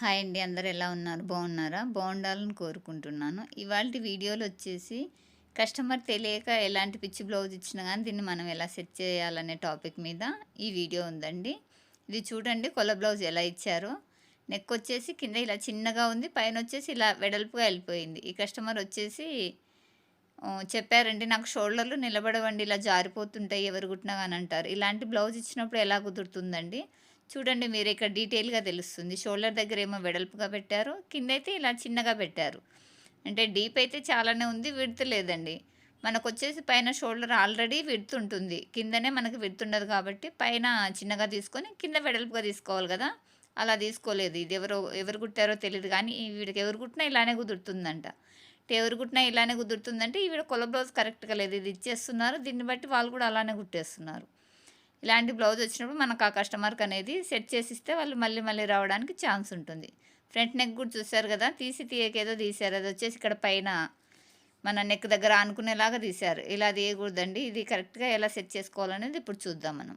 Hi అండి. అందరు ఎలా ఉన్నారు? బాగున్నారా? బాగుండాలని కోరుకుంటున్నాను. ఇవాళ వీడియోలు వచ్చేసి కస్టమర్ తెలియక ఎలాంటి పిచ్చి బ్లౌజ్ ఇచ్చినా కానీ దీన్ని మనం ఎలా సెట్ చేయాలనే టాపిక్ మీద ఈ వీడియో ఉందండి. ఇది చూడండి కొల బ్లౌజ్ ఎలా ఇచ్చారో. నెక్ వచ్చేసి కింద ఇలా చిన్నగా ఉంది పైన వచ్చేసి ఇలా వెడల్పుగా వెళ్ళిపోయింది. ఈ కస్టమర్ వచ్చేసి చెప్పారండి నాకు షోల్డర్లు నిలబడవండి ఇలా జారిపోతుంటాయి ఎవరు కుట్టినా కానీ అంటారు. ఇలాంటి బ్లౌజ్ ఇచ్చినప్పుడు ఎలా కుదురుతుందండి? చూడండి మీరు ఇక్కడ డీటెయిల్గా తెలుస్తుంది. షోల్డర్ దగ్గర ఏమో వెడల్పుగా పెట్టారు కింద అయితే ఇలా చిన్నగా పెట్టారు. అంటే డీప్ అయితే చాలానే ఉంది విడత లేదండి. మనకు వచ్చేసి పైన షోల్డర్ ఆల్రెడీ విడుతు ఉంటుంది. కిందనే మనకి విడుతుండదు కాబట్టి పైన చిన్నగా తీసుకొని కింద వెడల్పుగా తీసుకోవాలి కదా. అలా తీసుకోలేదు. ఇది ఎవరో ఎవరు కుట్టారో తెలియదు కానీ వీడికి ఎవరు కుట్టినా ఇలానే కుదురుతుందంట. ఎవరు కుట్టినా ఇలానే కుదురుతుందంటే ఈవిడ కొల బ్లౌజ్ కరెక్ట్గా లేదు. ఇది ఇచ్చేస్తున్నారు దీన్ని బట్టి వాళ్ళు కూడా అలానే కుట్టేస్తున్నారు. ఇలాంటి బ్లౌజ్ వచ్చినప్పుడు మనకు ఆ కస్టమర్కి అనేది సెట్ చేసి ఇస్తే వాళ్ళు మళ్ళీ మళ్ళీ రావడానికి ఛాన్స్ ఉంటుంది. ఫ్రంట్ నెక్ కూడా చూసారు కదా తీసి తీయకేదో తీశారు. అది వచ్చేసి ఇక్కడ పైన మన నెక్ దగ్గర అనుకునేలాగా తీశారు. ఇలా తీయకూడదండి. ఇది కరెక్ట్గా ఎలా సెట్ చేసుకోవాలనేది ఇప్పుడు చూద్దాం మనం.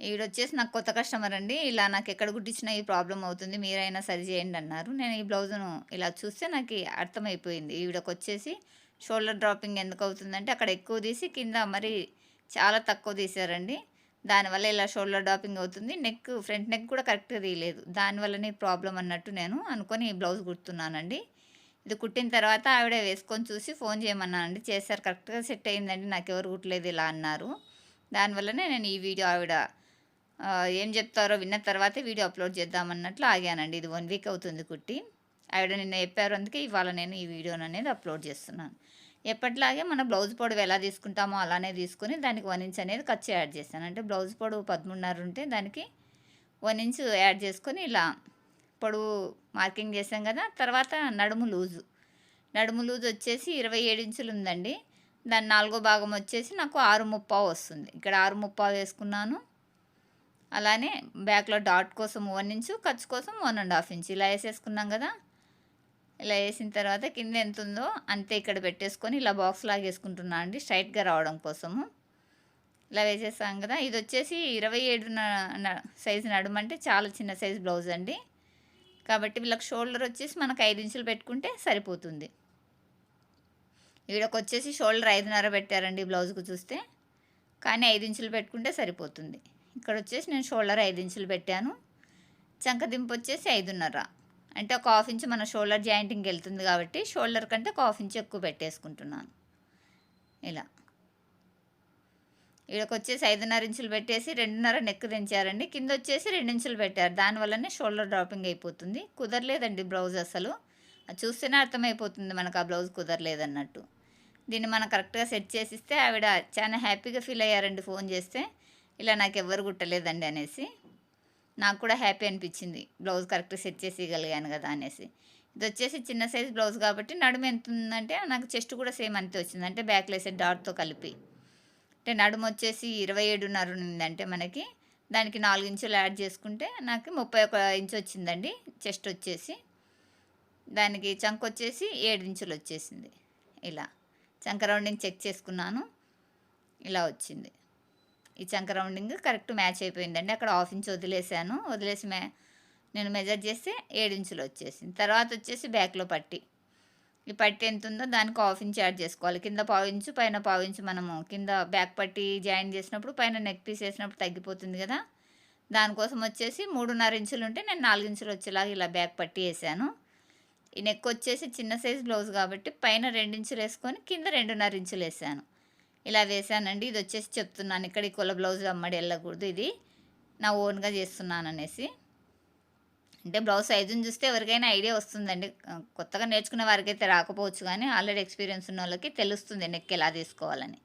ఈవిడ నాకు కొత్త కస్టమర్ అండి. ఇలా నాకు ఎక్కడ కుట్టించినా ఈ ప్రాబ్లం అవుతుంది. మీరైనా సరి చేయండి అన్నారు. నేను ఈ బ్లౌజ్ను ఇలా చూస్తే నాకు అర్థమైపోయింది. ఈవిడకు వచ్చేసి షోల్డర్ డ్రాపింగ్ ఎందుకు అవుతుందంటే అక్కడ ఎక్కువ తీసి కింద మరి చాలా తక్కువ తీసారండి. దానివల్ల ఇలా షోల్డర్ డ్రాపింగ్ అవుతుంది. నెక్ ఫ్రంట్ నెక్ కూడా కరెక్ట్గా తీయలేదు. దానివల్లనే ప్రాబ్లం అన్నట్టు నేను అనుకొని బ్లౌజ్ కుడుతున్నానండి. ఇది కుట్టిన తర్వాత ఆవిడ వేసుకొని చూసి ఫోన్ చేయమన్నానండి. చేశారు కరెక్ట్గా సెట్ అయిందండి. నాకు ఎవరు కుట్టలేదు ఇలా అన్నారు. దానివల్లనే నేను ఈ వీడియో ఆవిడ ఏం చెప్తారో విన్న తర్వాతే వీడియో అప్లోడ్ చేద్దామన్నట్లు ఆగానండి. ఇది వన్ వీక్ అవుతుంది కుట్టి. ఆవిడ నిన్న చెప్పారు అందుకే ఇవాళ నేను ఈ వీడియోని అనేది అప్లోడ్ చేస్తున్నాను. ఎప్పటిలాగే మన బ్లౌజ్ పొడవు ఎలా తీసుకుంటామో అలానే తీసుకొని దానికి వన్ ఇంచ్ అనేది ఖర్చు యాడ్ చేశాను అంటే బ్లౌజ్ పొడవు పదమూడున్నర ఉంటే దానికి వన్ ఇంచ్ యాడ్ చేసుకొని ఇలా పొడవు మార్కింగ్ చేసాం కదా తర్వాత నడుము లూజు. నడుము లూజ్ వచ్చేసి ఇరవై ఏడు ఇంచులు ఉందండి. దాని నాలుగో భాగం వచ్చేసి నాకు ఆరు ముప్పావు వస్తుంది. ఇక్కడ ఆరు ముప్పావు వేసుకున్నాను. అలానే బ్యాక్లో డాట్ కోసం వన్ ఇంచు ఖర్చు కోసం వన్ అండ్ హాఫ్ ఇంచ్. ఇలా వేసేసుకున్నాం కదా ఇలా వేసిన తర్వాత కింద ఎంత ఉందో అంతే ఇక్కడ పెట్టేసుకొని ఇలా బాక్స్ లాగా వేసుకుంటున్నాను అండి స్ట్రైట్గా రావడం కోసము. ఇలా వేసేసాం కదా ఇది వచ్చేసి ఇరవై ఏడు సైజు నడుము అంటే చాలా చిన్న సైజు బ్లౌజ్ అండి. కాబట్టి వీళ్ళకి షోల్డర్ వచ్చేసి మనకు ఐదు ఇంచులు పెట్టుకుంటే సరిపోతుంది. వీళ్ళకి వచ్చేసి షోల్డర్ ఐదున్నర పెట్టారండి బ్లౌజ్కు చూస్తే. కానీ ఐదు ఇంచులు పెట్టుకుంటే సరిపోతుంది. ఇక్కడ వచ్చేసి నేను షోల్డర్ ఐదు ఇంచులు పెట్టాను. చంకదింపు వచ్చేసి ఐదున్నర. అంటే ఒక హాఫ్ ఇంచ్ మన షోల్డర్ జాయింటింగ్కి వెళ్తుంది కాబట్టి షోల్డర్ కంటే ఒక హాఫ్ ఇంచ్ ఎక్కువ పెట్టేసుకుంటున్నాను. ఇలా. వీళ్ళకి వచ్చేసి ఐదున్నర ఇంచులు పెట్టేసి రెండున్నర నెక్ దించారండి. కింద వచ్చేసి రెండు ఇంచులు పెట్టారు. దానివల్లనే షోల్డర్ డ్రాపింగ్ అయిపోతుంది. కుదరలేదండి బ్లౌజ్ అసలు. చూస్తేనే అర్థమైపోతుంది మనకు ఆ బ్లౌజ్ కుదరలేదన్నట్టు. దీన్ని మనం కరెక్ట్గా సెట్ చేసిస్తే ఆవిడ చాలా హ్యాపీగా ఫీల్ అయ్యారండి ఫోన్ చేస్తే. ఇలా నాకు ఎవ్వరు కుట్టలేదండి అనేసి. నాకు కూడా హ్యాపీ అనిపించింది. బ్లౌజ్ కరెక్ట్ సెట్ చేసి ఇవ్వగలిగాను కదా అనేసి. ఇది వచ్చేసి చిన్న సైజ్ బ్లౌజ్ కాబట్టి నడుము ఎంత ఉందంటే నాకు చెస్ట్ కూడా సేమ్ అంతే వచ్చింది. అంటే బ్యాక్ లేసే డాట్తో కలిపి. అంటే నడుము వచ్చేసి ఇరవై ఏడున్నర ఉందంటే మనకి. దానికి నాలుగు ఇంచులు యాడ్ చేసుకుంటే నాకు ముప్పై ఒక ఇంచు వచ్చిందండి. చెస్ట్ వచ్చేసి. దానికి చంక వచ్చేసి ఏడు ఇంచులు వచ్చేసింది. ఇలా. చంక రౌండింగ్ చెక్ చేసుకున్నాను. ఇలా వచ్చింది. ఈ చంక రౌండింగ్ కరెక్ట్ మ్యాచ్ అయిపోయిందండి. అక్కడ హాఫ్ ఇంచ్ వదిలేసాను వదిలేసి మే నేను మెజర్ చేస్తే ఏడించులు వచ్చేసింది. తర్వాత వచ్చేసి బ్యాక్లో పట్టి. ఈ పట్టి ఎంత ఉందో దానికి హాఫ్ ఇంచ్ యాడ్ చేసుకోవాలి. కింద పావు ఇంచు పైన పావు ఇంచు మనము కింద బ్యాక్ పట్టి జాయిన్ చేసినప్పుడు పైన నెక్ పీస్ వేసినప్పుడు తగ్గిపోతుంది కదా. దానికోసం వచ్చేసి మూడున్నర ఇంచులు ఉంటే నేను నాలుగు ఇంచులు వచ్చేలాగా ఇలా బ్యాక్ పట్టి వేసాను. ఈ నెక్ వచ్చేసి చిన్న సైజ్ బ్లౌజ్ కాబట్టి పైన రెండు ఇంచులు వేసుకొని కింద రెండున్నర ఇంచులు వేసాను. ఇలా వేసానండి ఇది వచ్చేసి చెప్తున్నాను. ఇక్కడ ఈ కుల బ్లౌజ్ అమ్మడి వెళ్ళకూడదు ఇది. నా ఓన్గా చేస్తున్నాను అనేసి. అంటే బ్లౌజ్ సైజుని చూస్తే ఎవరికైనా ఐడియా వస్తుందండి. కొత్తగా నేర్చుకునే వారికైతే రాకపోవచ్చు కానీ ఆల్రెడీ ఎక్స్పీరియన్స్ ఉన్న వాళ్ళకి తెలుస్తుంది నెక్ ఎలా తీసుకోవాలని.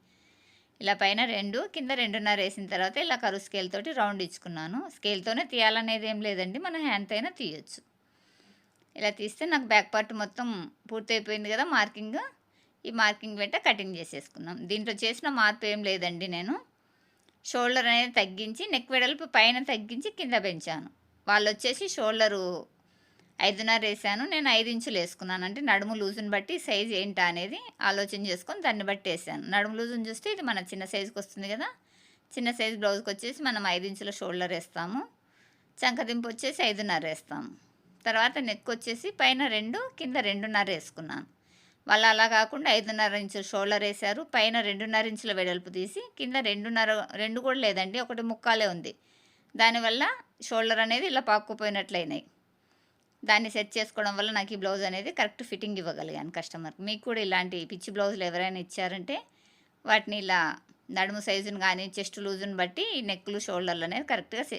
ఇలా పైన రెండు కింద రెండున్నర వేసిన తర్వాత ఇలా కరువు స్కేల్ తోటి రౌండ్ ఇచ్చుకున్నాను. స్కేల్తోనే తీయాలనేది ఏం లేదండి. మన హ్యాండ్తో అయినా తీయొచ్చు. ఇలా తీస్తే నాకు బ్యాక్ పార్ట్ మొత్తం పూర్తయిపోయింది కదా మార్కింగ్ ఈ మార్కింగ్ వెంట కటింగ్ చేసేసుకున్నాం. దీంట్లో చేసిన మార్పు ఏం లేదండి నేను. షోల్డర్ అనేది తగ్గించి నెక్ వెడల్పు పైన తగ్గించి కింద పెంచాను. వాళ్ళు వచ్చేసి షోల్డరు ఐదున్నర వేసాను. నేను ఐదు ఇంచులు వేసుకున్నాను. అంటే నడుము లూజుని బట్టి సైజ్ ఏంటా అనేది ఆలోచన చేసుకొని దాన్ని బట్టి వేసాను. నడుము లూజుని చూస్తే ఇది మన చిన్న సైజుకి వస్తుంది కదా. చిన్న సైజ్ బ్లౌజ్కి వచ్చేసి మనం ఐదు ఇంచుల షోల్డర్ వేస్తాము. చంకదింపు వచ్చేసి ఐదున్నర వేస్తాము. తర్వాత నెక్ వచ్చేసి పైన రెండు కింద రెండున్నర వేసుకున్నాను. వాళ్ళు అలా కాకుండా ఐదున్నర ఇంచులు షోల్డర్ వేశారు. పైన రెండున్నర ఇంచుల వెడల్పు తీసి కింద రెండున్నర రెండు కూడా లేదండి ఒకటి ముక్కాలే ఉంది. దానివల్ల షోల్డర్ అనేది ఇలా పాక్కుపోయినట్లయినాయి దాన్ని సెట్ చేసుకోవడం వల్ల నాకు ఈ బ్లౌజ్ అనేది కరెక్ట్ ఫిట్టింగ్ ఇవ్వగలిగాను కస్టమర్కి మీకు కూడా ఇలాంటి పిచ్చి బ్లౌజులు ఎవరైనా ఇచ్చారంటే వాటిని ఇలా నడుము సైజుని కానీ చెస్ట్ లూజుని బట్టి ఈ నెక్లు షోల్డర్లు అనేది కరెక్ట్గా సె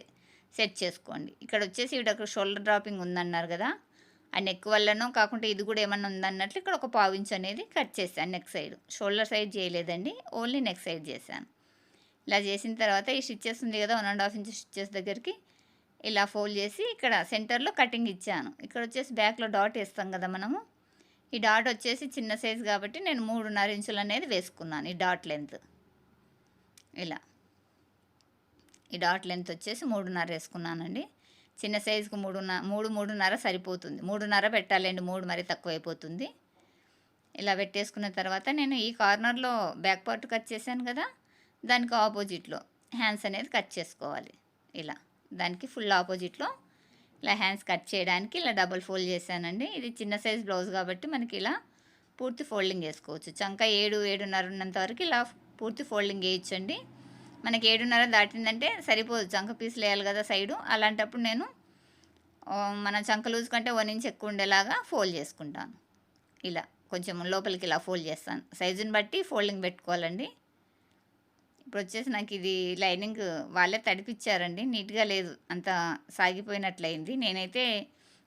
సెట్ చేసుకోండి. ఇక్కడ వచ్చేసి ఇక్కడ షోల్డర్ డ్రాపింగ్ ఉందన్నారు కదా ఆ నెక్ వల్లనో కాకుండా ఇది కూడా ఏమన్నా ఉందన్నట్లు ఇక్కడ ఒక పావు అనేది కట్ చేశాను నెక్ సైడ్ షోల్డర్ సైడ్ చేయలేదండి. ఓన్లీ నెక్ సైడ్ చేశాను. ఇలా చేసిన తర్వాత ఈ స్టిచ్చెస్ ఉంది కదా one and half inch stitches దగ్గరికి ఇలా ఫోల్డ్ చేసి ఇక్కడ సెంటర్లో కటింగ్ ఇచ్చాను. ఇక్కడ వచ్చేసి బ్యాక్లో డాట్ వేస్తాం కదా మనము. ఈ డాట్ వచ్చేసి చిన్న సైజ్ కాబట్టి నేను మూడున్నర ఇంచులు అనేది వేసుకున్నాను ఈ డాట్ లెంత్ ఇలా. ఈ డాట్ లెంత్ వచ్చేసి మూడున్నర వేసుకున్నానండి. చిన్న సైజుకు మూడున్న మూడు మూడున్నర సరిపోతుంది. మూడున్నర పెట్టాలండి మూడు మరి తక్కువైపోతుంది. ఇలా పెట్టేసుకున్న తర్వాత నేను ఈ కార్నర్లో బ్యాక్ పార్ట్ కట్ చేశాను కదా దానికి ఆపోజిట్లో హ్యాండ్స్ అనేది కట్ చేసుకోవాలి. ఇలా దానికి ఫుల్ ఆపోజిట్లో ఇలా హ్యాండ్స్ కట్ చేయడానికి ఇలా డబుల్ ఫోల్డ్ చేశానండి. ఇది చిన్న సైజ్ బ్లౌజ్ కాబట్టి మనకి ఇలా పూర్తి ఫోల్డింగ్ వేసుకోవచ్చు చంక ఏడు ఏడున్నర ఉన్నంత వరకు ఇలా పూర్తి ఫోల్డింగ్ వేయచ్చండి. మనకి ఏడున్నర దాటిందంటే సరిపోదు. చంక పీసులు వేయాలి కదా సైడు. అలాంటప్పుడు నేను మన చంక లూజ్ కంటే వన్ ఇంచ్ ఎక్కువ ఉండేలాగా ఫోల్డ్ చేసుకుంటాను. ఇలా కొంచెం లోపలికి ఇలా ఫోల్డ్ చేస్తాను. సైజుని బట్టి ఫోల్డింగ్ పెట్టుకోవాలండి. ఇప్పుడు వచ్చేసి నాకు ఇది లైనింగ్ వాళ్ళే తడిపిచ్చారండి. నీట్గా లేదు. అంత సాగిపోయినట్లయింది. నేనైతే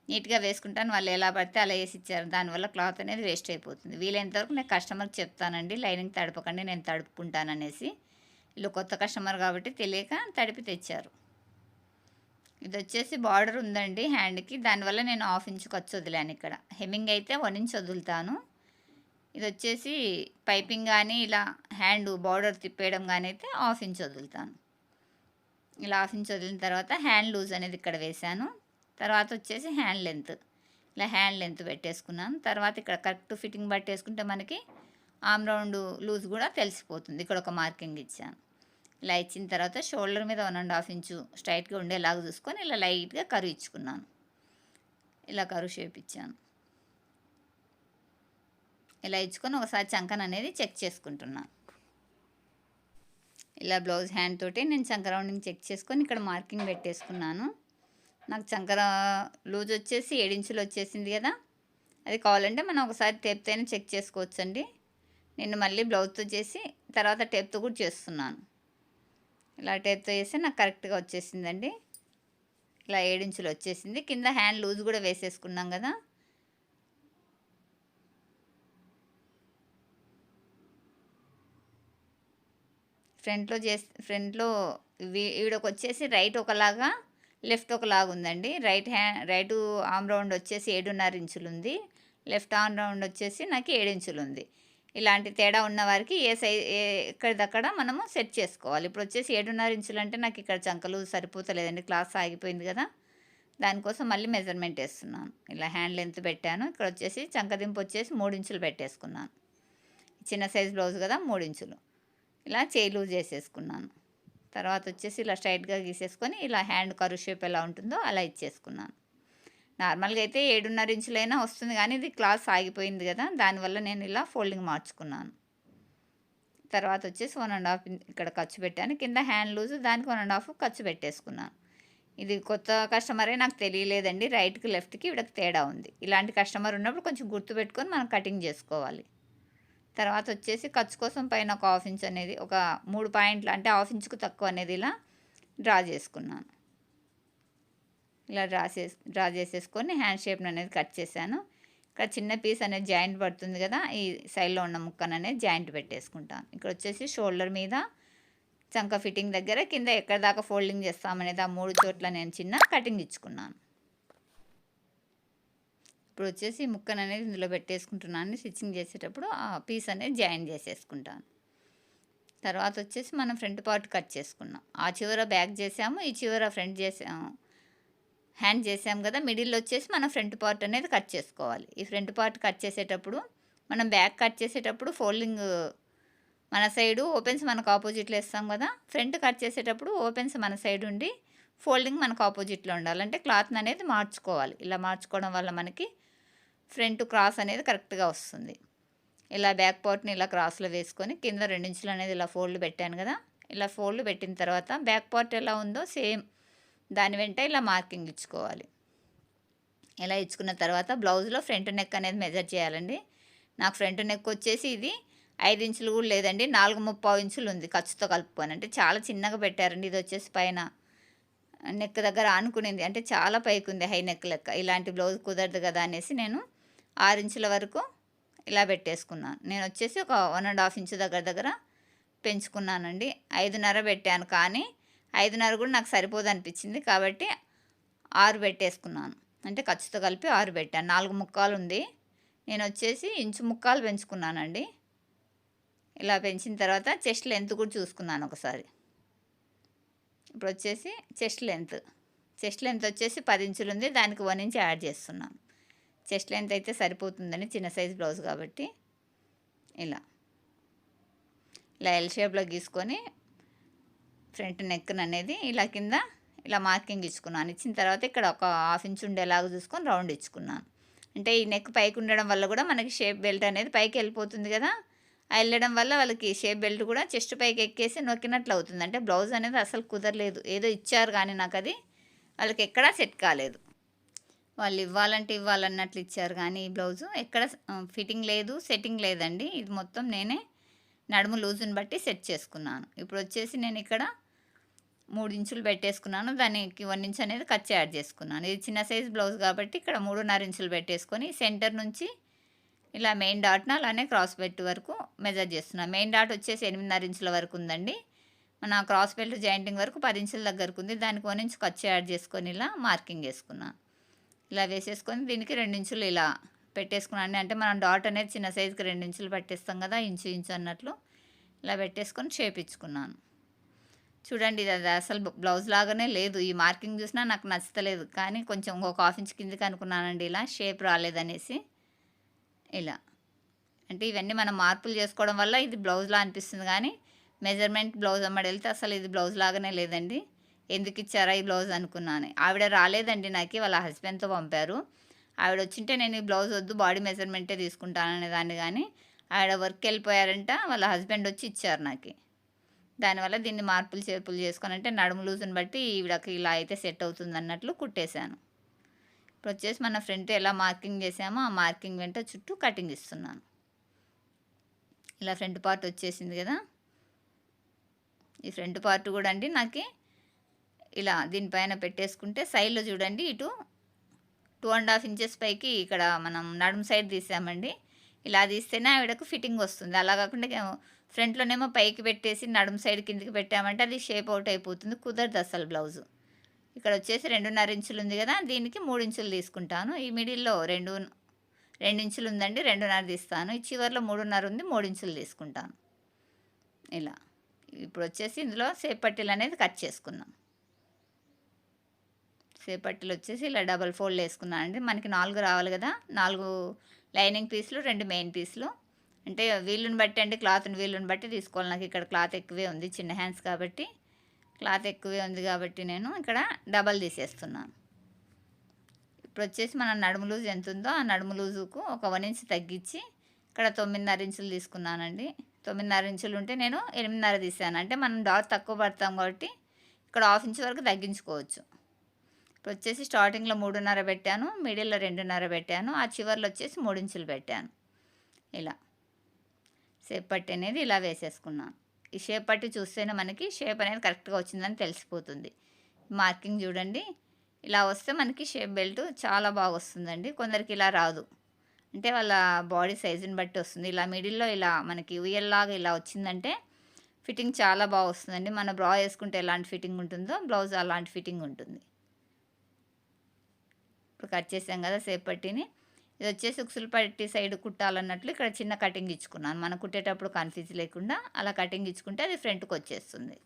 నీట్గా వేసుకుంటాను. వాళ్ళు ఎలా పడితే అలా వేసి ఇచ్చారు దానివల్ల క్లాత్ అనేది వేస్ట్ అయిపోతుంది. వీలైనంత వరకు నేను కస్టమర్కి చెప్తానండి. లైనింగ్ తడపకండి నేను తడుపుకుంటాను అనేసి. వీళ్ళు కొత్త కస్టమర్ కాబట్టి తెలియక తడిపి తెచ్చారు. ఇది వచ్చేసి బార్డర్ ఉందండి హ్యాండ్కి. దానివల్ల నేను హాఫ్ ఇంచ్ ఖర్చు వదిలాను ఇక్కడ. హెమ్మింగ్ అయితే వన్ ఇంచ్ వదులుతాను. ఇది వచ్చేసి పైపింగ్ కానీ ఇలా హ్యాండ్ బార్డర్ తిప్పేయడం కానీ అయితే హాఫ్ ఇంచ్ వదులుతాను. ఇలా హాఫ్ ఇంచ్ వదిలిన తర్వాత హ్యాండ్ లూజ్ అనేది ఇక్కడ వేశాను. తర్వాత వచ్చేసి హ్యాండ్ లెంత్. ఇలా హ్యాండ్ లెంత్ పెట్టేసుకున్నాను. తర్వాత ఇక్కడ కరెక్ట్ ఫిట్టింగ్ పట్టేసుకుంటే మనకి ఆమ్ రౌండ్ లూజ్ కూడా తెలిసిపోతుంది. ఇక్కడ ఒక మార్కింగ్ ఇచ్చాను. ఇలా ఇచ్చిన తర్వాత షోల్డర్ మీద వన్ అండ్ హాఫ్ ఇంచు స్ట్రైట్గా ఉండేలాగా చూసుకొని ఇలా లైట్గా కరువు ఇచ్చుకున్నాను. ఇలా కరువు షేప్ ఇచ్చాను. ఇలా ఇచ్చుకొని ఒకసారి చంకన అనేది చెక్ చేసుకుంటున్నాను. ఇలా బ్లౌజ్ హ్యాండ్ తోటి నేను చంక రౌండింగ్ చెక్ చేసుకొని ఇక్కడ మార్కింగ్ పెట్టేసుకున్నాను. నాకు చంకర లూజ్ వచ్చేసి ఏడించులు వచ్చేసింది కదా అది కావాలంటే మనం ఒకసారి టేప్తోనే చెక్ చేసుకోవచ్చండి. నేను మళ్ళీ బ్లౌజ్తో చేసి తర్వాత టేప్తో కూడా చేస్తున్నాను. ఇలా టేప్తో చేస్తే నాకు కరెక్ట్గా వచ్చేసిందండి. ఇలా ఏడించులు వచ్చేసింది. కింద హ్యాండ్ లూజ్ కూడా వేసేసుకున్నాం కదా. ఫ్రంట్లో చేసి ఫ్రంట్లో ఈవిడకి వచ్చేసి రైట్ ఒకలాగా లెఫ్ట్ ఒకలాగా ఉందండి. Right hand right arm round వచ్చేసి ఏడున్నర ఇంచులు ఉంది లెఫ్ట్ ఆమ్ రౌండ్ వచ్చేసి నాకు ఏడు ఇంచులు ఉంది ఇలాంటి తేడా ఉన్న వారికి ఏ సై ఏ ఎక్కడిదక్కడ మనము సెట్ చేసుకోవాలి. ఇప్పుడు వచ్చేసి ఏడున్నర ఇంచులు అంటే నాకు ఇక్కడ చంకలు సరిపోతలేదండి. క్లాస్ ఆగిపోయింది కదా. దానికోసం మళ్ళీ మెజర్మెంట్ వేస్తున్నాను. ఇలా హ్యాండ్ లెంత్ పెట్టాను. ఇక్కడ వచ్చేసి చంకదింపు వచ్చేసి మూడు ఇంచులు పెట్టేసుకున్నాను. చిన్న సైజ్ బ్లౌజ్ కదా మూడు ఇంచులు. ఇలా చేయి లూజ్ చేసేసుకున్నాను. తర్వాత వచ్చేసి ఇలా స్ట్రైట్గా గీసేసుకొని ఇలా హ్యాండ్ కరు షేప్ ఎలా ఉంటుందో అలా ఇచ్చేసుకున్నాను. నార్మల్గా అయితే ఏడున్నర ఇంచులైనా వస్తుంది కానీ ఇది క్లాస్ ఆగిపోయింది కదా దానివల్ల నేను ఇలా ఫోల్డింగ్ మార్చుకున్నాను. తర్వాత వచ్చేసి వన్ అండ్ హాఫ్ ఇక్కడ ఖర్చు పెట్టాను. కింద హ్యాండ్ లూజ్ దానికి వన్ అండ్ హాఫ్ ఖర్చు పెట్టేసుకున్నాను. ఇది కొత్త కస్టమరే నాకు తెలియలేదండి. రైట్కి లెఫ్ట్కి ఇవిడకి తేడా ఉంది. ఇలాంటి కస్టమర్ ఉన్నప్పుడు కొంచెం గుర్తుపెట్టుకొని మనం కటింగ్ చేసుకోవాలి. తర్వాత వచ్చేసి ఖర్చు కోసం పైన ఒక హాఫ్ ఇంచ్ అనేది ఒక మూడు పాయింట్లు అంటే హాఫ్ ఇంచుకు తక్కువ అనేది ఇలా డ్రా చేసుకున్నాను. ఇలా డ్రా చేసి డ్రా చేసేసుకొని హ్యాండ్ షేప్ అనేది కట్ చేశాను. ఇక్కడ చిన్న పీస్ అనేది జాయింట్ పడుతుంది కదా ఈ సైడ్లో ఉన్న ముక్కను అనేది జాయింట్ పెట్టేసుకుంటాను. ఇక్కడ వచ్చేసి షోల్డర్ మీద చంక ఫిట్టింగ్ దగ్గర కింద ఎక్కడ దాకా ఫోల్డింగ్ చేస్తామనేది ఆ మూడు చోట్ల నేను చిన్న కటింగ్ ఇచ్చుకున్నాను. ఇప్పుడు వచ్చేసి ముక్కను అనేది ఇందులో పెట్టేసుకుంటున్నాను. స్టిచ్చింగ్ చేసేటప్పుడు ఆ పీస్ అనేది జాయిన్ చేసేసుకుంటాను. తర్వాత వచ్చేసి మనం ఫ్రంట్ పార్ట్ కట్ చేసుకున్నాం. ఆ చివర బ్యాక్ చేసాము ఈ చివర ఫ్రంట్ చేసాము హ్యాండ్ చేసాం కదా మిడిల్లో వచ్చేసి మనం ఫ్రంట్ పార్ట్ అనేది కట్ చేసుకోవాలి. ఈ ఫ్రంట్ పార్ట్ కట్ చేసేటప్పుడు మనం బ్యాక్ కట్ చేసేటప్పుడు ఫోల్డింగ్ మన సైడు ఓపెన్స్ మనకు ఆపోజిట్లో వేస్తాం కదా ఫ్రంట్ కట్ చేసేటప్పుడు ఓపెన్స్ మన సైడ్ ఉండి ఫోల్డింగ్ మనకు ఆపోజిట్లో ఉండాలి. అంటే క్లాత్ని అనేది మార్చుకోవాలి. ఇలా మార్చుకోవడం వల్ల మనకి ఫ్రంట్ క్రాస్ అనేది కరెక్ట్గా వస్తుంది. ఇలా బ్యాక్ పార్ట్ని ఇలా క్రాస్లో వేసుకొని కింద రెండించులు అనేది ఇలా ఫోల్డ్ పెట్టాను కదా ఇలా ఫోల్డ్ పెట్టిన తర్వాత బ్యాక్ పార్ట్ ఎలా ఉందో సేమ్ దాని వెంట ఇలా మార్కింగ్ ఇచ్చుకోవాలి. ఇలా ఇచ్చుకున్న తర్వాత బ్లౌజ్లో ఫ్రంట్ నెక్ అనేది మెజర్ చేయాలండి. నాకు ఫ్రంట్ నెక్ వచ్చేసి ఇది ఐదు ఇంచులు కూడా లేదండి నాలుగు ముప్పావు ఇంచులు ఉంది ఖర్చుతో కలుపుకొని. అంటే చాలా చిన్నగా పెట్టారండి ఇది వచ్చేసి పైన నెక్ దగ్గర ఆనుకునింది. అంటే చాలా పైకి ఉంది హై నెక్ లెక్క. ఇలాంటి బ్లౌజ్ కుదరదు కదా అనేసి నేను ఆరు ఇంచుల వరకు ఇలా పెట్టేసుకున్నాను. నేను వచ్చేసి ఒక వన్ అండ్ హాఫ్ ఇంచు దగ్గర దగ్గర పెంచుకున్నానండి. ఐదున్నర పెట్టాను కానీ ఐదున్నర కూడా నాకు సరిపోదు అనిపించింది కాబట్టి ఆరు పెట్టేసుకున్నాను. అంటే ఖర్చుతో కలిపి ఆరు పెట్టాను. నాలుగు ముక్కాలు ఉంది. నేను వచ్చేసి ఇంచు ముక్కాలు పెంచుకున్నానండి. ఇలా పెంచిన తర్వాత చెస్ట్ లెంత్ కూడా చూసుకున్నాను ఒకసారి. ఇప్పుడు వచ్చేసి చెస్ట్ లెంత్. చెస్ట్ లెంత్ వచ్చేసి పది ఇంచులు ఉంది. దానికి వన్ ఇంచ్ యాడ్ చేస్తున్నాను. చెస్ట్ లెంత్ అయితే సరిపోతుందని చిన్న సైజ్ బ్లౌజ్ కాబట్టి. ఇలా. ఇలా ఎల్ షేప్లో గీసుకొని ఫ్రంట్ నెక్ అనేది ఇలా కింద ఇలా మార్కింగ్ ఇచ్చుకున్నాను. ఇచ్చిన తర్వాత ఇక్కడ ఒక హాఫ్ ఇంచ్ ఉండేలాగా చూసుకొని రౌండ్ ఇచ్చుకున్నాను. అంటే ఈ నెక్ పైకి ఉండడం వల్ల కూడా మనకి షేప్ బెల్ట్ అనేది పైకి వెళ్ళిపోతుంది కదా. ఆ వెళ్ళడం వల్ల వాళ్ళకి షేప్ బెల్ట్ కూడా చెస్ట్ పైకి ఎక్కేసి నొక్కినట్లు అవుతుంది. అంటే బ్లౌజ్ అనేది అసలు కుదరలేదు. ఏదో ఇచ్చారు కానీ నాకు అది వాళ్ళకి ఎక్కడా సెట్ కాలేదు. వాళ్ళు ఇవ్వాలంటే ఇవ్వాలన్నట్లు ఇచ్చారు కానీ ఈ బ్లౌజు ఎక్కడ ఫిట్టింగ్ లేదు సెట్టింగ్ లేదండి. ఇది మొత్తం నేనే నడుము లూజుని బట్టి సెట్ చేసుకున్నాను. ఇప్పుడు వచ్చేసి నేను ఇక్కడ మూడు ఇంచులు పెట్టేసుకున్నాను. దానికి వన్ ఇంచ్ అనేది ఖర్చు యాడ్ చేసుకున్నాను. ఇది చిన్న సైజ్ బ్లౌజ్ కాబట్టి ఇక్కడ మూడున్నర ఇంచులు పెట్టేసుకొని సెంటర్ నుంచి ఇలా మెయిన్ డాట్న అలానే క్రాస్ బెల్ట్ వరకు మెజర్ చేస్తున్నాను మెయిన్ డాట్ వచ్చేసి ఎనిమిదిన్నర ఇంచుల వరకు ఉందండి. మన క్రాస్ బెల్ట్ జాయింటింగ్ వరకు పది ఇంచుల దగ్గరకు ఉంది. దానికి వన్ ఇంచు ఖర్చు యాడ్ చేసుకొని ఇలా మార్కింగ్ వేసుకున్నాను ఇలా వేసేసుకొని దీనికి రెండు ఇంచులు ఇలా పెట్టేసుకున్నాను అంటే మనం డాట్ అనేది చిన్న సైజుకి రెండు ఇంచులు పెట్టేస్తాం కదా ఇంచు ఇంచు అన్నట్లు. ఇలా పెట్టేసుకొని చేపించుకున్నాను. చూడండి ఇది అది అసలు బ్లౌజ్ లాగానే లేదు. ఈ మార్కింగ్ చూసినా నాకు నచ్చలేదు కానీ కొంచెం ఒక హాఫ్ ఇంచ్ కిందకి అనుకున్నానండి ఇలా షేప్ రాలేదనేసి. ఇలా. అంటే ఇవన్నీ మనం మార్పులు చేసుకోవడం వల్ల ఇది బ్లౌజ్లా అనిపిస్తుంది. కానీ మెజర్మెంట్ బ్లౌజ్ అమ్మడి వెళ్తే అసలు ఇది బ్లౌజ్ లాగానే లేదండి. ఎందుకు ఇచ్చారా ఈ బ్లౌజ్ అనుకున్నాను. ఆవిడ రాలేదండి నాకు వాళ్ళ హస్బెండ్తో పంపారు. ఆవిడ వచ్చింటే నేను ఈ బ్లౌజ్ వద్దు బాడీ మెజర్మెంటే తీసుకుంటాననే దాన్ని కానీ ఆవిడ వర్క్ వెళ్ళిపోయారంట వాళ్ళ హస్బెండ్ వచ్చి ఇచ్చారు నాకు. దానివల్ల దీన్ని మార్పులు చేర్పులు చేసుకొని అంటే నడుము లూజుని బట్టి ఈవిడకి ఇలా అయితే సెట్ అవుతుంది అన్నట్లు కుట్టేశాను. ఇప్పుడు వచ్చేసి మన ఫ్రంట్ ఎలా మార్కింగ్ చేసామో ఆ మార్కింగ్ వెంట చుట్టూ కటింగ్ ఇస్తున్నాను. ఇలా ఫ్రంట్ పార్ట్ వచ్చేసింది కదా. ఈ ఫ్రంట్ పార్ట్ కూడా అండి నాకు ఇలా దీనిపైన పెట్టేసుకుంటే సైడ్లో చూడండి ఇటు టూ అండ్ హాఫ్ ఇంచెస్ పైకి ఇక్కడ మనం నడుము సైడ్ తీసామండి. ఇలా తీస్తేనే ఆవిడకు ఫిట్టింగ్ వస్తుంది. అలా కాకుండా ఫ్రంట్లోనేమో పైకి పెట్టేసి నడుము సైడ్ కిందికి పెట్టామంటే అది షేప్ అవుట్ అయిపోతుంది కుదరదు అసలు బ్లౌజు. ఇక్కడ వచ్చేసి రెండున్నర ఇంచులు ఉంది కదా దీనికి మూడు ఇంచులు తీసుకుంటాను. ఈ మిడిల్లో రెండు రెండు ఇంచులు ఉందండి రెండున్నర తీస్తాను. ఈ చివరిలో మూడున్నర ఉంది మూడు ఇంచులు తీసుకుంటాను. ఇలా. ఇప్పుడు వచ్చేసి ఇందులో సేపట్టీలు అనేది కట్ చేసుకుందాం. సేపట్టిలు వచ్చేసి ఇలా డబల్ ఫోల్డ్ వేసుకున్నాను అండి మనకి నాలుగు రావాలి కదా నాలుగు లైనింగ్ పీసులు రెండు మెయిన్ పీసులు. అంటే వీలుని బట్టి అంటే క్లాత్ని వీలుని బట్టి తీసుకోవాలి. నాకు ఇక్కడ క్లాత్ ఎక్కువే ఉంది చిన్న హ్యాండ్స్ కాబట్టి. క్లాత్ ఎక్కువే ఉంది కాబట్టి నేను ఇక్కడ డబల్ తీసేస్తున్నాను ఇప్పుడు వచ్చేసి మన నడుము లూజ్ ఎంత ఉందో ఆ నడుము లూజుకు ఒక వన్ ఇంచ్ తగ్గించి ఇక్కడ తొమ్మిదిన్నర ఇంచులు తీసుకున్నానండి. తొమ్మిదిన్నర ఇంచులు ఉంటే నేను ఎనిమిదిన్నర తీసాను. అంటే మనం డాట్ తక్కువ పడతాం కాబట్టి ఇక్కడ హాఫ్ ఇంచ్ వరకు తగ్గించుకోవచ్చు. ఇప్పుడు వచ్చేసి స్టార్టింగ్లో మూడున్నర పెట్టాను మిడిల్లో రెండున్నర పెట్టాను ఆ చివరిలో వచ్చేసి మూడు ఇంచులు పెట్టాను. ఇలా. షేప్ పట్టి అనేది ఇలా వేసేసుకున్నాను ఈ షేప్ పట్టి చూస్తేనే మనకి షేప్ అనేది కరెక్ట్గా వచ్చిందని తెలిసిపోతుంది. మార్కింగ్ చూడండి. ఇలా వస్తే మనకి షేప్ బెల్ట్ చాలా బాగా వస్తుందండి. కొందరికి ఇలా రాదు. అంటే వాళ్ళ బాడీ సైజుని బట్టి వస్తుంది. ఇలా మిడిల్లో ఇలా మనకి ఉయ్యల్లాగా ఇలా వచ్చిందంటే ఫిట్టింగ్ చాలా బాగా వస్తుందండి. మన బ్రా వేసుకుంటే ఎలాంటి ఫిట్టింగ్ ఉంటుందో బ్లౌజ్ అలాంటి ఫిట్టింగ్ ఉంటుంది. ఇప్పుడు కట్ చేసాం కదా సేపట్టిని ఇది వచ్చేసి ఉక్సులు పట్టి సైడ్ కుట్టాలన్నట్లు ఇక్కడ చిన్న కటింగ్ ఇచ్చుకున్నాను. మనం కుట్టేటప్పుడు కన్ఫ్యూజ్ లేకుండా అలా కటింగ్ ఇచ్చుకుంటే అది ఫ్రంట్కి వచ్చేస్తుంది.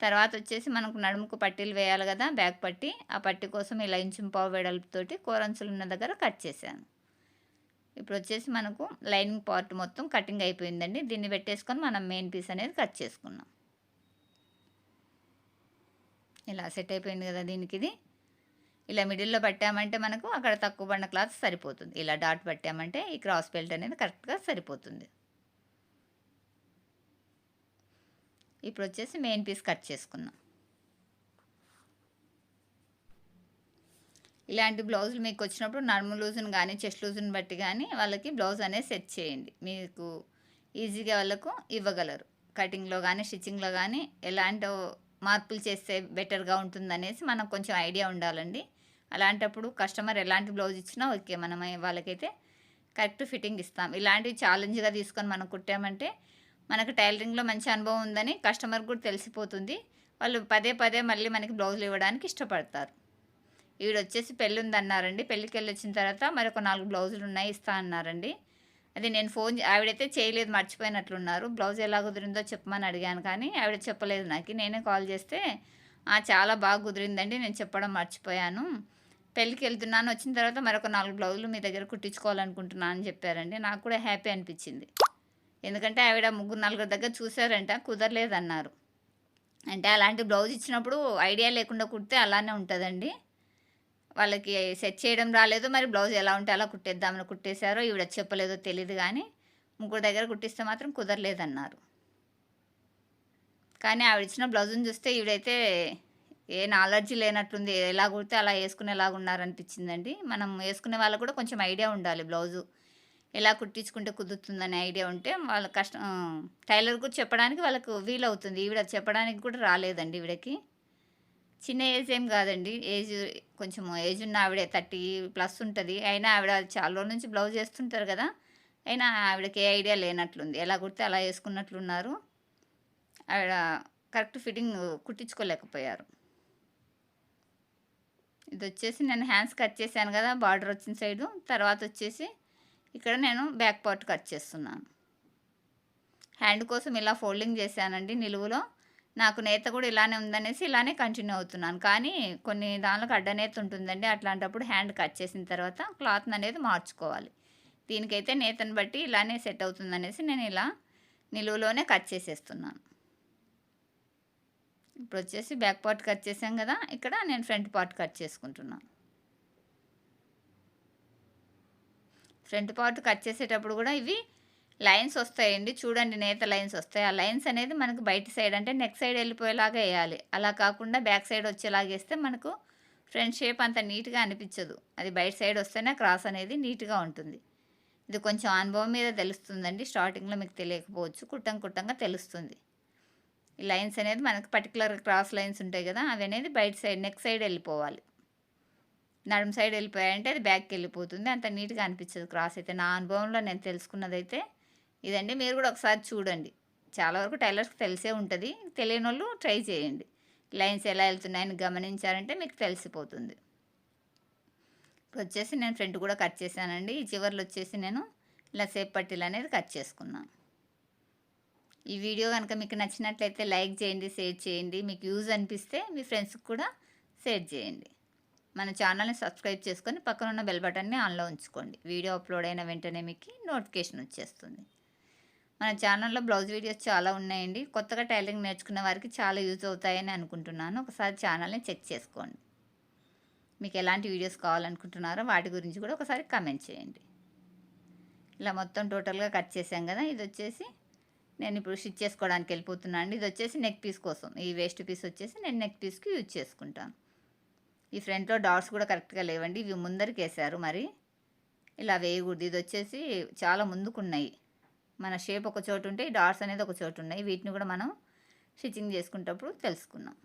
తర్వాత వచ్చేసి మనకు నడుముకు పట్టీలు వేయాలి కదా బ్యాక్ పట్టి. ఆ పట్టి కోసం ఇలా ఇంచు పావు వెడల్పుతోటి కూరంచులు ఉన్న దగ్గర కట్ చేశాను. ఇప్పుడు వచ్చేసి మనకు లైనింగ్ పార్ట్ మొత్తం కటింగ్ అయిపోయిందండి. దీన్ని పెట్టేసుకొని మనం మెయిన్ పీస్ అనేది కట్ చేసుకున్నాం. ఇలా సెట్ అయిపోయింది కదా దీనికి ఇది. ఇలా మిడిల్లో పట్టామంటే మనకు అక్కడ తక్కువ పడిన క్లాత్ సరిపోతుంది. ఇలా డాట్ పట్టామంటే ఈ క్రాస్ బెల్ట్ అనేది కరెక్ట్గా సరిపోతుంది. ఇప్పుడు వచ్చేసి మెయిన్ పీస్ కట్ చేసుకుందాం. ఇలాంటి బ్లౌజులు మీకు వచ్చినప్పుడు నడుము లూజుని కానీ చెస్ట్ లూజుని బట్టి కానీ వాళ్ళకి బ్లౌజ్ అనేది సెట్ చేయండి. మీకు ఈజీగా వాళ్ళకు ఇవ్వగలరు. కటింగ్లో కానీ స్టిచ్చింగ్లో కానీ ఎలాంటి మార్పులు చేస్తే బెటర్గా ఉంటుందనేసి మనకు కొంచెం ఐడియా ఉండాలండి. అలాంటప్పుడు కస్టమర్ ఎలాంటి బ్లౌజ్ ఇచ్చినా ఓకే మనం వాళ్ళకైతే కరెక్ట్ ఫిట్టింగ్ ఇస్తాం. ఇలాంటివి ఛాలెంజ్గా తీసుకొని మనం కుట్టామంటే మనకు టైలరింగ్లో మంచి అనుభవం ఉందని కస్టమర్ కూడా తెలిసిపోతుంది. వాళ్ళు పదే పదే మళ్ళీ మనకి బ్లౌజులు ఇవ్వడానికి ఇష్టపడతారు. ఈవిడ వచ్చేసి పెళ్ళి ఉందన్నారండి. పెళ్ళికి వెళ్ళి వచ్చిన తర్వాత మరొక నాలుగు బ్లౌజులు ఉన్నాయి ఇస్తా అన్నారండి. అది నేను ఫోన్ ఆవిడైతే చేయలేదు మర్చిపోయినట్లున్నారు. బ్లౌజ్ ఎలా కుదిరిందో చెప్పమని అడిగాను కానీ ఆవిడ చెప్పలేదు నాకు. నేనే కాల్ చేస్తే చాలా బాగా కుదిరిందండి నేను చెప్పడం మర్చిపోయాను. పెళ్ళికి వెళ్తున్నాను వచ్చిన తర్వాత మరొక నాలుగు బ్లౌజులు మీ దగ్గర కుట్టించుకోవాలనుకుంటున్నాను అని చెప్పారండి. నాకు కూడా హ్యాపీ అనిపించింది. ఎందుకంటే ఆవిడ ముగ్గురు నలుగురు దగ్గర చూసారంట కుదరలేదన్నారు. అంటే అలాంటి బ్లౌజ్ ఇచ్చినప్పుడు ఐడియా లేకుండా కుడితే అలానే ఉంటుందండి. వాళ్ళకి సెట్ చేయడం రాలేదు మరి బ్లౌజ్ ఎలా ఉంటే అలా కుట్టేద్దామని కుట్టేశారో ఈవిడ చెప్పలేదో తెలియదు కానీ ముగ్గురు దగ్గర కుట్టిస్తే మాత్రం కుదరలేదన్నారు. కానీ ఆవిడ ఇచ్చిన బ్లౌజ్ని చూస్తే ఈవిడైతే ఏ నాలెడ్జ్ లేనట్టుంది ఎలా కుడితే అలా వేసుకునేలాగా ఉన్నారనిపించిందండి. మనం వేసుకునే వాళ్ళకు కూడా కొంచెం ఐడియా ఉండాలి బ్లౌజు. ఎలా కుట్టించుకుంటే కుదురుతుందనే ఐడియా ఉంటే వాళ్ళ కష్టం టైలర్ కూడా చెప్పడానికి వాళ్ళకు వీలవుతుంది. ఈవిడ చెప్పడానికి కూడా రాలేదండి ఈవిడకి. చిన్న ఏజ్ ఏం కాదండి. ఏజ్ కొంచెం ఏజ్ ఉన్న ఆవిడే థర్టీ ప్లస్ ఉంటుంది. అయినా ఆవిడ చాలా రోజుల నుంచి బ్లౌజ్ వేస్తుంటారు కదా. అయినా ఆవిడకి ఏ ఐడియా లేనట్లుంది. ఎలా కుడితే అలా వేసుకున్నట్లున్నారు. ఆవిడ కరెక్ట్ ఫిట్టింగ్ కుట్టించుకోలేకపోయారు. ఇది వచ్చేసి నేను హ్యాండ్స్ కట్ చేశాను కదా బార్డర్ వచ్చిన సైడు. తర్వాత వచ్చేసి ఇక్కడ నేను బ్యాక్ పార్ట్ కట్ చేస్తున్నాను. హ్యాండ్ కోసం ఇలా ఫోల్డింగ్ చేశానండి నిలువులో. నాకు నేత కూడా ఇలానే ఉందనేసి ఇలానే కంటిన్యూ అవుతున్నాను. కానీ కొన్ని దానిలోకి అడ్డనేత ఉంటుందండి. అట్లాంటప్పుడు హ్యాండ్ కట్ చేసిన తర్వాత క్లాత్ అనేది మార్చుకోవాలి. దీనికైతే నేతను బట్టి ఇలానే సెట్ అవుతుందనేసి నేను ఇలా నిలువులోనే కట్ చేసేస్తున్నాను. ఇప్పుడు వచ్చేసి బ్యాక్ పార్ట్ కట్ చేసాం కదా ఇక్కడ నేను ఫ్రంట్ పార్ట్ కట్ చేసుకుంటున్నాను ఫ్రంట్ పార్ట్ కట్ చేసేటప్పుడు కూడా ఇవి లైన్స్ వస్తాయండి. చూడండి నేత లైన్స్ వస్తాయి. ఆ లైన్స్ అనేది మనకు బయట సైడ్ అంటే నెక్ సైడ్ వెళ్ళిపోయేలాగా వేయాలి. అలా కాకుండా బ్యాక్ సైడ్ వచ్చేలాగా వేస్తే మనకు ఫ్రంట్ షేప్ అంత నీట్గా అనిపించదు. అది బయట సైడ్ వస్తేనే క్రాస్ అనేది నీట్గా ఉంటుంది. ఇది కొంచెం అనుభవం మీద తెలుస్తుందండి. స్టార్టింగ్లో మీకు తెలియకపోవచ్చు. కుట్టం కుట్టంగా తెలుస్తుంది. ఈ లైన్స్ అనేది మనకు పర్టికులర్ క్రాస్ లైన్స్ ఉంటాయి కదా అవి అనేది బయట సైడ్ నెక్ సైడ్ వెళ్ళిపోవాలి. నడుము సైడ్ వెళ్ళిపోయాయంటే అది బ్యాక్కి వెళ్ళిపోతుంది. అంత నీట్గా అనిపించదు క్రాస్ అయితే. నా అనుభవంలో నేను తెలుసుకున్నదైతే ఇదండి. మీరు కూడా ఒకసారి చూడండి. చాలా వరకు టైలర్స్కి తెలిసే ఉంటుంది. తెలియని వాళ్ళు ట్రై చేయండి. లైన్స్ ఎలా వెళ్తున్నాయని గమనించారంటే మీకు తెలిసిపోతుంది. వచ్చేసి నేను ఫ్రంట్ కూడా కట్ చేశానండి. ఈ చివరిలో వచ్చేసి నేను ఇలా సేపు పట్టీలు అనేది కట్ చేసుకున్నాను. ఈ వీడియో కనుక మీకు నచ్చినట్లయితే లైక్ చేయండి షేర్ చేయండి. మీకు యూజ్ అనిపిస్తే మీ ఫ్రెండ్స్కి కూడా షేర్ చేయండి. మన ఛానల్ని సబ్స్క్రైబ్ చేసుకొని పక్కన ఉన్న బెల్ బటన్ని ఆన్లో ఉంచుకోండి. వీడియో అప్లోడ్ అయిన వెంటనే మీకు నోటిఫికేషన్ వచ్చేస్తుంది. మన ఛానల్లో బ్లౌజ్ వీడియోస్ చాలా ఉన్నాయండి. కొత్తగా టైలరింగ్ నేర్చుకున్న వారికి చాలా యూజ్ అవుతాయని అనుకుంటున్నాను. ఒకసారి ఛానల్ని చెక్ చేసుకోండి. మీకు ఎలాంటి వీడియోస్ కావాలనుకుంటున్నారో వాటి గురించి కూడా ఒకసారి కమెంట్ చేయండి. ఇలా మొత్తం టోటల్గా కట్ చేసాం కదా ఇది వచ్చేసి నేను ఇప్పుడు స్టిచ్ చేసుకోవడానికి వెళ్ళిపోతున్నాను అండి. ఇది వచ్చేసి నెక్ పీస్ కోసం. ఈ వేస్ట్ పీస్ వచ్చేసి నేను నెక్ పీస్కి యూజ్ చేసుకుంటాను. ఈ ఫ్రంట్లో డాట్స్ కూడా కరెక్ట్గా లేవండి. ఇవి ముందరికి వేసారు మరి. ఇలా వేయకూడదు. ఇది వచ్చేసి చాలా ముందుకున్నాయి. మన షేప్ ఒక చోటు ఉంటే ఈ డాట్స్ అనేది ఒక చోటు ఉన్నాయి. వీటిని కూడా మనం స్టిచ్చింగ్ చేసుకునేటప్పుడు తెలుసుకున్నాం